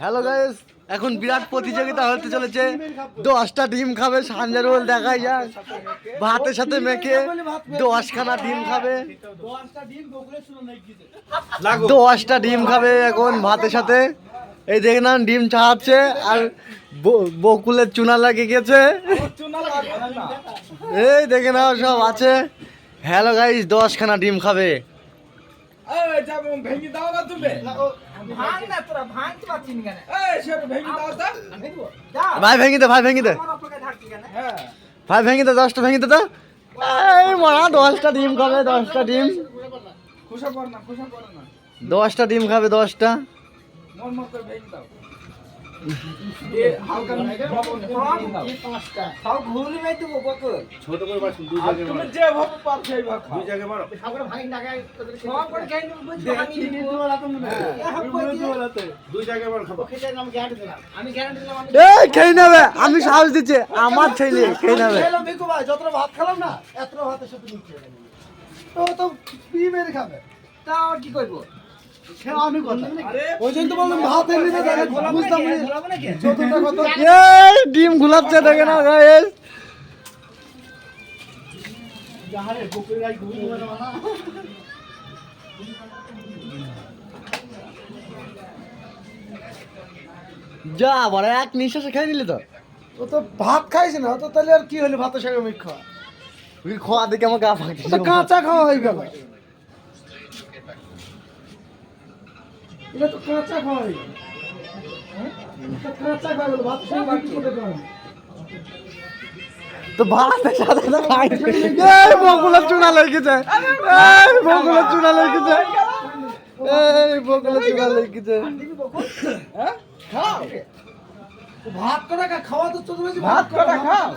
Hello guys এখন বিরাট প্রতিযোগিতা হতে চলেছে। দশটা ডিম খাবে সানজারুল দেখাই যাক ভাতের সাথে মেখে দশখানা ডিম খাবে। দশটা ডিম খাবে এখন ভাতের সাথে। এই দেখে না ডিম চাহাচ্ছে আর বকুলের চুনা লাগে গেছে। এই দেখে নাও, সব আছে। হ্যালো গাইস দশখানা ডিম খাবে। ভাঙ না তোরা ভাঙতে পারছিস না কেন? যা। ভাই ভেঙে দে ভাই ভেঙে দে। আমার অপেক্ষায় থাকছি ভাই ভেঙে দে দশটা ভেঙে দে তো। এই মারা দশটা ডিম খাবে দশটা ডিম। দশটা ডিম খাবে দশটা। সব করে বুঝছ? আমি আমি গ্যারান্টি দিলাম। আমি এই খেয়ে নেবে। আমি সাহস দিচ্ছি। আমার ছেলে খেয়ে নেবে। খেলাম ভাই যতটা ভাত খেলাম না এত ভাতের সাথে নিচ্ছে তো তো পি মেরে খাবে। তা আর কি করব? ডিম না গাইস যা বড় এক নিঃশ্বাসে খেয়ে নিলি তো ও তো ভাত খাইছে। না তো তাহলে আর কি হলো ভাতের সঙ্গে মিট খাওয়া খোয়া দেখে আমার গা তো কাঁচা খাওয়া হয়ে গেল। এটা তো কাঁচা খাওয়া হয়ে? গেল এটা কাঁচা খাওয়া গেল ভাতের সঙ্গে মিট করে খাওয়া তো ভাতের সাথে তো খাই এই বকুলের চুনা লেগেছে এই বকুলের চুনা লেগেছে এই বকুলের চুনা লেগেছে হ্যাঁ? খাও। ভাত কটা খাওয়া তো চতুর্থ ভাত কটা খাও।